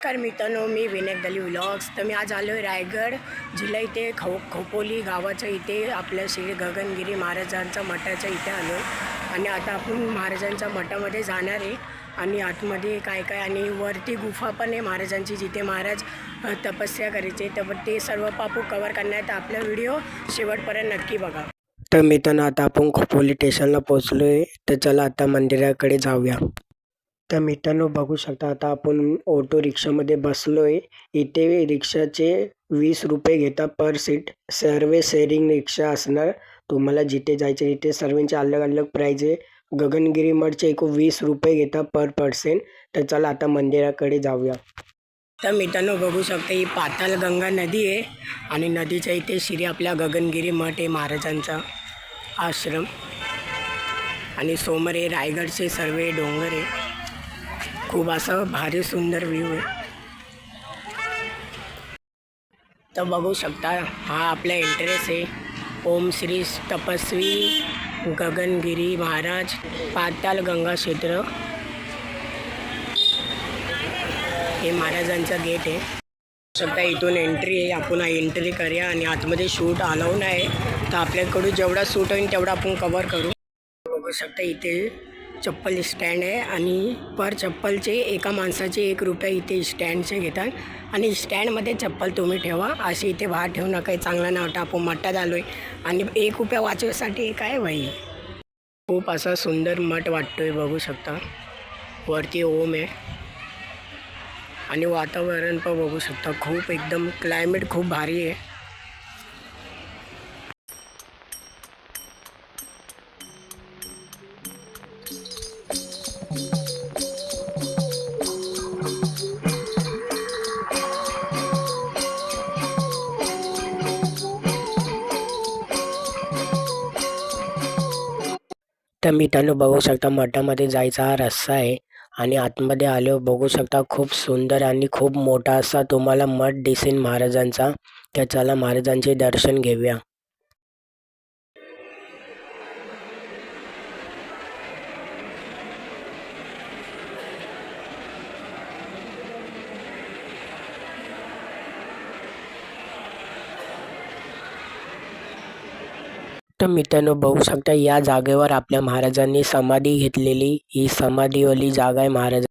नमस्कार मित्रांनो मी विनायक दली व्लॉग्स. तर मी आज आलो आहे रायगड जिल्हा इथे खो खोपोली गावाच्या इथे. आपल्या श्री गगनगिरी महाराजांच्या मठाच्या इथे आलो आहे आणि आता आपण महाराजांच्या मठामध्ये जाणार आहे. आणि आतमध्ये काय काय आणि वरती गुफा पण आहे महाराजांची जिथे महाराज तपस्या करायचे. तर ते सर्व पापू कवर करण्यात आपला व्हिडिओ शेवटपर्यंत नक्की बघा. तर मित्रांनो आता आपण खोपोली स्टेशनला पोचलो आहे तर चला आता मंदिराकडे जाऊया. तर मित्रांनो बघू शकता आता आपण ऑटो रिक्षामध्ये बसलो आहे इथे रिक्षाचे वीस रुपये घेतात पर सीट सर्व शेअरिंग रिक्षा असणार. तुम्हाला जिथे जायचे तिथे सर्वांचे अलग अलग प्राईज आहे. गगनगिरी मठचे एकूण वीस रुपये घेतात पर पर्सन तर चला आता मंदिराकडे जाऊया. तर मित्रांनो बघू शकता ही पातालगंगा नदी आहे आणि नदीच्या इथे श्री आपल्या गगनगिरी मठ आहे महाराजांचा आश्रम. आणि समोर हे रायगडचे सर्व डोंगर आहे. खूप असं भारी सुंदर व्ह्यू आहे. तर बघू शकता हा आपला इंटरेस्ट आहे. ओम श्री तपस्वी गगनगिरी महाराज पाताल गंगा क्षेत्र. हे महाराजांचं गेट आहे. शकता इथून एंट्री आहे. आपण एंट्री करूया आणि आतमध्ये शूट अलाव नाही तर आपल्याकडून जेवढा शूट होईल तेवढा आपण कवर करू. बघू शकता इथे चप्पल स्टँड आहे आणि पर चप्पलचे एका माणसाचे एक रुपया इथे स्टँडचे घेतात. आणि स्टँडमध्ये चप्पल तुम्ही ठेवा असे इथे बाहेर ठेवू नका चांगला नाव टाकू मठात आलो आहे आणि एक रुपया वाचवायसाठी काय भाई खूप असा सुंदर मठ वाटतो आहे बघू शकता. वरती ओम आहे. आणि वातावरण पण बघू शकता खूप एकदम क्लायमेट खूप भारी आहे. तर मित्रांनो बघू शकता मठामध्ये जायचा हा रस्ता आहे आणि आतमध्ये आलो बघू शकता खूप सुंदर आणि खूप मोठा असा तुम्हाला मठ दिसेल महाराजांचा. तर चला महाराजांचे दर्शन घेऊया. तर मित्रांनो बघू शकता या जागेवर आपल्या महाराजांनी समाधी घेतलेली ही समाधीवाली जागा आहे महाराज.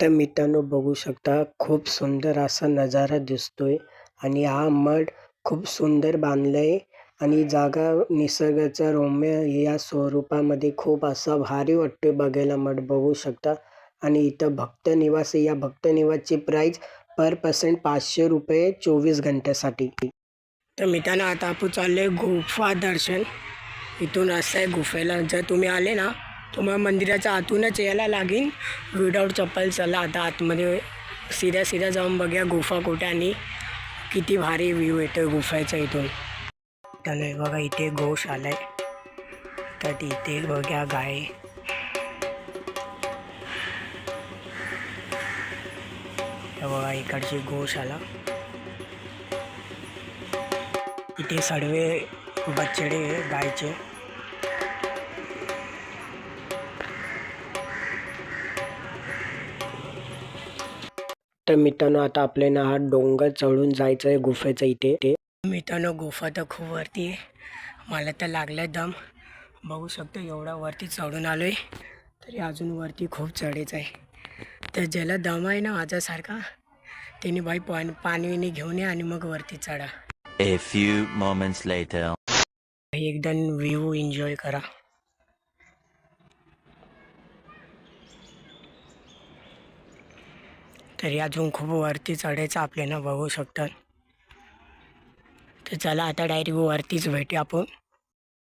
तर मित्रांनो बघू शकता खूप सुंदर असा नजारा दिसतोय आणि हा मठ खूप सुंदर बांधलाय. आणि जागा निसर्गाचं रौम्य या स्वरूपामध्ये खूप असं भारी वाटते बघायला मठ बघू शकता. आणि इथं भक्त निवास या भक्त निवासची पर पर्सेंट पाचशे रुपये चोवीस घंट्यासाठी. तर मित्रांनो आता आपण चालले गुफा दर्शन. इथून असं आहे गुफेला. जर तुम्ही आले ना तुम्हाला मंदिराच्या आतूनच यायला लागेल. विदाऊट चप्पल चला आता आतमध्ये सीधा सीधा जाऊन बघूया गुफा कुठे आणि किती भारी व्ह्यू येतो गुफेचा इथून. त्याला हे बघा इथे घोष आलाय. तर इथे बघा गाय. बघा इकडची घोष आला. इथे सर्व बछडे गायचे. तर मित्रांनो आता आपल्याला हा डोंगर चढून जायचं आहे गुफेचं इथे. ते मित्रांनो गुफा तर खूप वरती आहे. मला तर लागलाय दम. बघू शकतो एवढा वरती चढून आलो आहे तरी अजून वरती खूप चढायचं आहे. तर ज्याला दम आहे ना माझ्यासारखा त्याने बाई पाणी पाणी घेऊन ये आणि मग वरती चढा. A few moments later. एकदम व्ह्यू एन्जॉय करा. तरी अजून खूप वरती चढायचं आपल्याला बघू शकतात. तर चला आता डायरेक्ट वरतीच भेटूया आपण.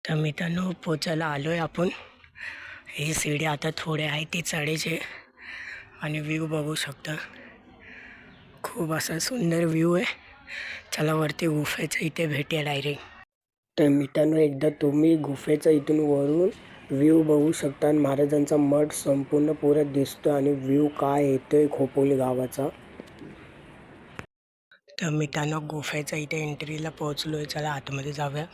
तर मित्रांनो पोचायला आलो आहे आपण. हे शिडी आता थोडे आहे ते चढायचे आणि व्ह्यू बघू शकता. खूप असा सुंदर व्ह्यू आहे. चला वरती गुफेचं इथे भेटूया डायरेक्ट. तर मित्रांनो एकदा तुम्ही गुफेचं इथून वरून व्ह्यू बघू शकता. आणि महाराजांचा मठ संपूर्ण पुरत दिसतो आणि व्ह्यू काय येतो आहे खोपोली गावाचा. तर मित्रांनो गुफेच्या इथे एंट्रीला पोहोचलो आहे चला आतमध्ये जाऊया.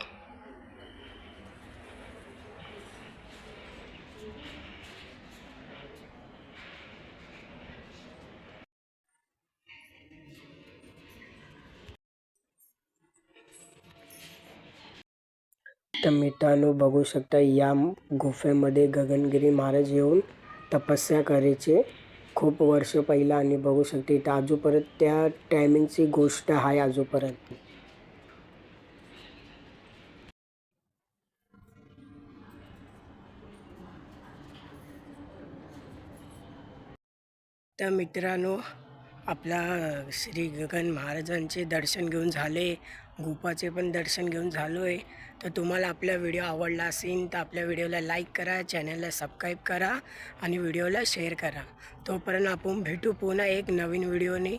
तर मित्रांनो बघू शकता या गुफेमध्ये गगनगिरी महाराज येऊन तपस्या करायचे. खूप वर्ष पहिला आणि बघू शकते इथं आजूपर्यंत त्या टायमिंगची गोष्ट आहे आजूपर्यंत. तर मित्रांनो आपला श्री गगन महाराजांचे दर्शन घेऊन झाले. गुफाचे पण दर्शन घेऊन झालो आहे तर तुम्हाला आपला व्हिडिओ आवडला असेल तर आपल्या व्हिडिओला लाईक करा चॅनलला सबस्क्राईब करा आणि व्हिडिओला शेअर करा. तोपर्यंत आपण भेटू पुन्हा एक नवीन व्हिडिओने.